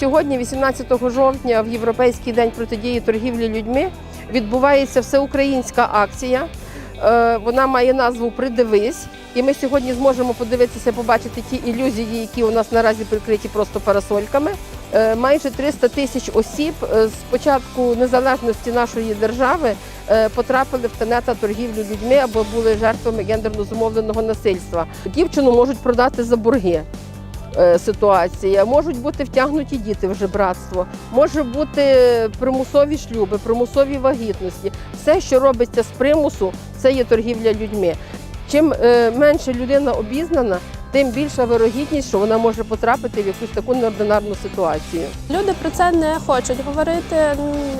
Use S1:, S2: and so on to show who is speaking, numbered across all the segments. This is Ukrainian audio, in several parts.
S1: сьогодні, 18 жовтня, в Європейський день протидії торгівлі людьми, відбувається всеукраїнська акція. Е, Вона має назву Придивись. І ми сьогодні зможемо подивитися, побачити ті ілюзії, які у нас наразі прикриті просто парасольками. Е, Майже 300 тисяч осіб е, з початку незалежності нашої держави потрапили в тенета торгівлю людьми або були жертвами гендерно зумовленого насильства. Дівчину можуть продати за борги. Е, Ситуація можуть бути втягнуті діти в жебратство, може бути примусові шлюби, примусові вагітності. Все, що робиться з примусу, це є торгівля людьми. Чим е, менше людина обізнана, тим більша вирогідність, що вона може потрапити в якусь таку неординарну ситуацію.
S2: Люди про це не хочуть говорити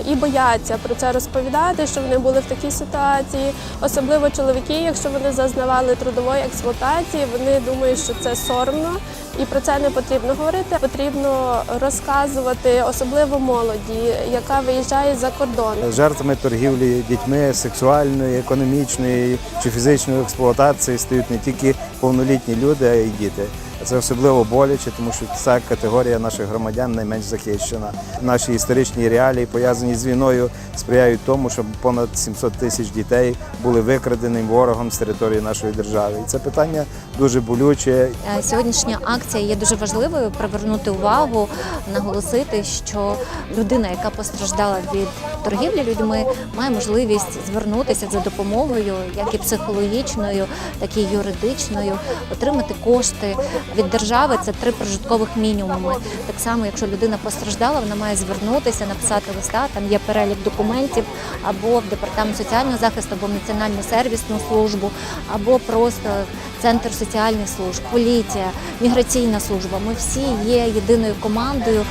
S2: і бояться про це розповідати, що вони були в такій ситуації. Особливо чоловіки, якщо вони зазнавали трудової експлуатації, вони думають, що це соромно, і про це не потрібно говорити. Потрібно розказувати, особливо молоді, яка виїжджає за кордон.
S3: Жертвами торгівлі дітьми, сексуальної, економічної чи фізичної експлуатації стають не тільки повнолітні люди, а й діти. Це особливо боляче, тому що ця категорія наших громадян найменш захищена. Наші історичні реалії, пов'язані з війною, сприяють тому, щоб понад 700 тисяч дітей були викрадені ворогом з території нашої держави. І це питання дуже болюче.
S4: Е, Сьогоднішня акція є дуже важливою привернути увагу, наголосити, що людина, яка постраждала від торгівлі людьми, має можливість звернутися за допомогою, як і психологічною, так і юридичною, отримати кошти від держави. Це три прожиткових мінімуми. Так само, якщо людина постраждала, вона має звернутися, написати листа. Там є перелік документів або в департамент соціального захисту, або в національну сервісну службу, або просто центр соціальних служб, поліція, міграційна служба. Ми всі є єдиною командою.